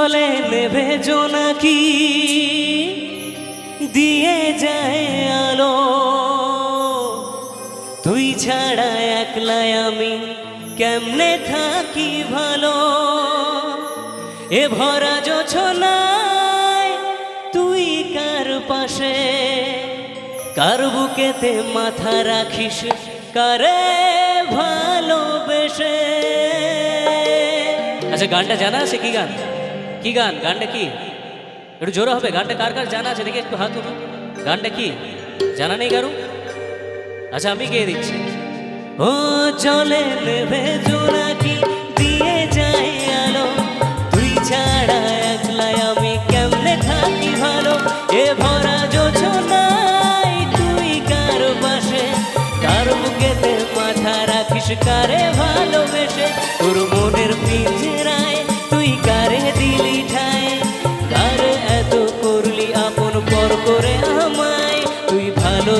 জলে নেভে জোনাকি দিয়ে যায় আলো। তুই ছাড়া একলাই আমি কেমনে থাকি ভালো? এ ভরা যোছনায় তুই কার পাশে? কার বুকেতে মাথা রাখিস? কারে ভালোবেসে? আচ্ছা গানটা জানা আছে কি গান? কি গান? গানটা কি? একটু জোরে হবে, গানটা কার কার জানা আছে? দেখি একটু হাত উঠো গানটা কি? জানা নেই কারও আচ্ছা আমি গিয়ে দিচ্ছি ও চলে জোনাকি দিয়ে আলো। তুই ছাড়া একলাই আমি কেমনে থাকি ভালো? এ ভরা যোছনাই তুই কার পাশে? কার বুকেতে মাথা রাখিস, কারে ভালোবেসে? তোর মনের পিঞ্জরায়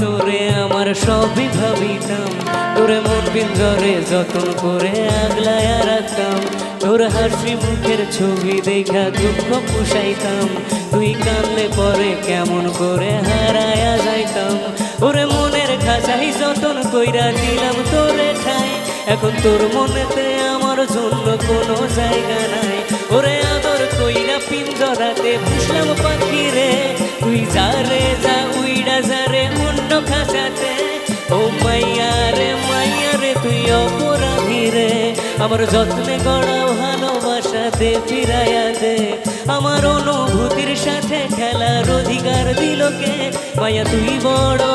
তোরে আমার সবই ভাবিতাম। তোরে মন পিঞ্জরে যতন করে আগলায় রাখতাম। তোর হাসি মুখের ছবি দেখা দুঃখ পুষাইতাম। তুই কানলে পরে কেমন করে হারায়া যাইতাম। ওরে মনের খাঁচাই যতন কইরা দিলাম তোরে ঠাই। এখন তোর মনেতে আমার জন্য কোনো জায়গা নাই। ওরে আদর কইরা পিঞ্জরাতে পুষলাম পাখি রে তুই যা রে আমার যত্নে গড়া ভালোবাসাতে ফিরাইয়া দে। আমার অনুভূতির সাথে খেলার অধিকার দিল কে? মায়া তুই বড়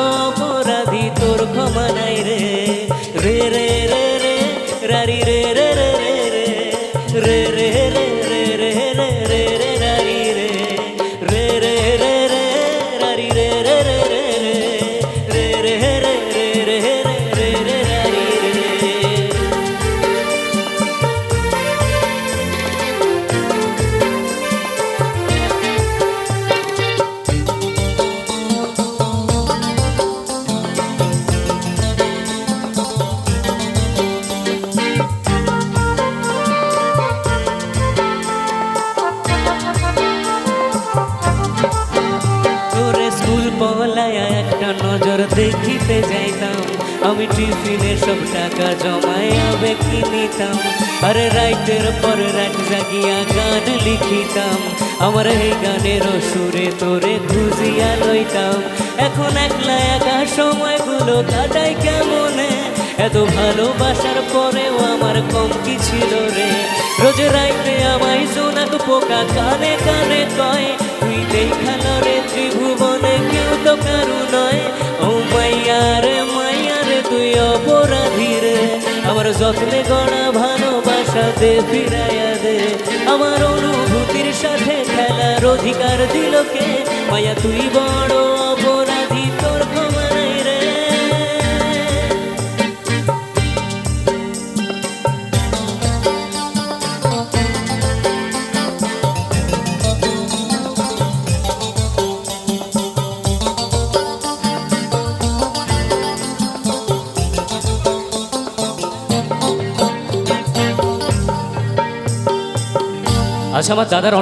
পলায় একটা নজর দেখিতে যাইতাম। আমি টিফিনে সব টাকা কিনিতাম আরে রাইতের পর রাত জাগিয়া গান লিখিতাম। আমার এই গানের সুরে তোরে খুঁজিয়া লইতাম। এখন একলা একা সময়গুলো কাটাই কেমনে? এত ভালোবাসার পরেও আমার কম কি ছিল রে? রোজ রাইতে আমায় জোনাক পোকা কানে কানে আমার যত্নে গড়া ভালোবাসা দে, ফিরাইয়া দে। আমার অনুভূতির সাথে খেলার অধিকার দিল কে? মায়া তুই বড় আচ্ছা আমার দাদার